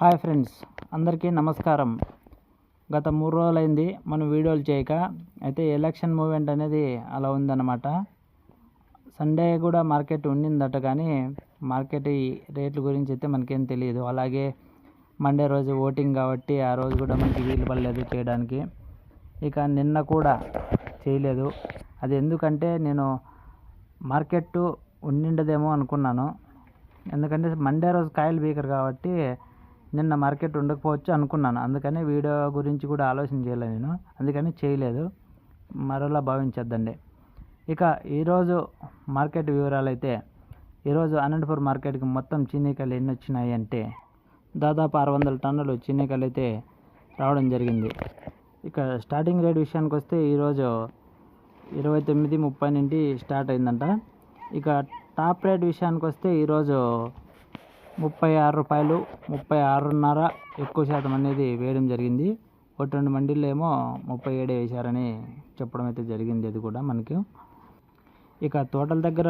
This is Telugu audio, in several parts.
హాయ్ ఫ్రెండ్స్ అందరికీ నమస్కారం. గత మూడు రోజులైంది మనం వీడియోలు చేయక అయితే ఎలక్షన్ మూమెంట్ అనేది అలా ఉందన్నమాట. సండే కూడా మార్కెట్ ఉండిందట కానీ మార్కెట్ ఈ రేట్ల గురించి అయితే మనకేం తెలియదు. అలాగే మండే రోజు ఓటింగ్ కాబట్టి ఆ రోజు కూడా మనకి వీలు పడలేదు చేయడానికి. ఇక నిన్న కూడా చేయలేదు. అది ఎందుకంటే నేను మార్కెట్ ఉండిండదేమో అనుకున్నాను. ఎందుకంటే మండే రోజు కాయలు బీకరు కాబట్టి నిన్న మార్కెట్ ఉండకపోవచ్చు అనుకున్నాను. అందుకని వీడియో గురించి కూడా ఆలోచన చేయలేదు నేను. అందుకని చేయలేదు. మరోలా భావించద్దండి. ఇక ఈరోజు మార్కెట్ వివరాలు అయితే ఈరోజు అనంతపూర్ మార్కెట్కి మొత్తం చీనీకాయలు ఎన్ని వచ్చినాయి అంటే దాదాపు ఆరు వందల టన్నులు చీనీకాయలు అయితే రావడం జరిగింది. ఇక స్టార్టింగ్ రేట్ విషయానికి వస్తే ఈరోజు ఇరవై తొమ్మిది ముప్పై నుండి స్టార్ట్ అయిందంట. ఇక టాప్ రేట్ విషయానికి వస్తే ఈరోజు ముప్పై ఆరు రూపాయలు ముప్పై ఆరున్నర ఎక్కువ శాతం అనేది వేయడం జరిగింది. ఒకటి రెండు మండీల్లో ఏమో ముప్పై ఏడే వేశారని చెప్పడం అయితే జరిగింది అది కూడా మనకి. ఇక తోటల దగ్గర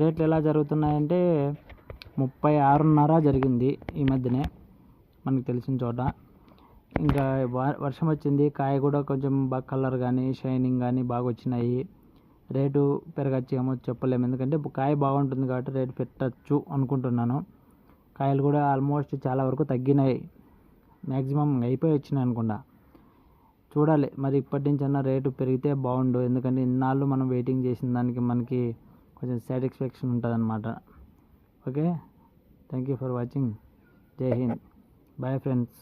రేట్లు ఎలా జరుగుతున్నాయంటే ముప్పై ఆరున్నర జరిగింది ఈ మధ్యనే మనకు తెలిసిన చోట. ఇంకా వర్షం వచ్చింది కాయ కూడా కొంచెం బాగా కలర్ కానీ షైనింగ్ కానీ బాగా వచ్చినాయి రేటు పెరగచ్చేమో చెప్పలేము ఎందుకంటే కాయ బాగుంటుంది కాబట్టి రేటు పెట్టచ్చు అనుకుంటున్నాను. కాయలు కూడా ఆల్మోస్ట్ చాలా వరకు తగ్గినాయి. మ్యాక్సిమం అయిపోయి వచ్చినాయి అనుకుంటా. చూడాలి. మరి ఇప్పటి నుంచి అన్న రేటు పెరిగితే బాగుండు. ఎందుకంటే ఇన్నాళ్ళు మనం వెయిటింగ్ చేసిన దానికి మనకి కొంచెం సాటిస్ఫాక్షన్ ఉంటుంది అనమాట okay thank you for watching Jai Hind bye friends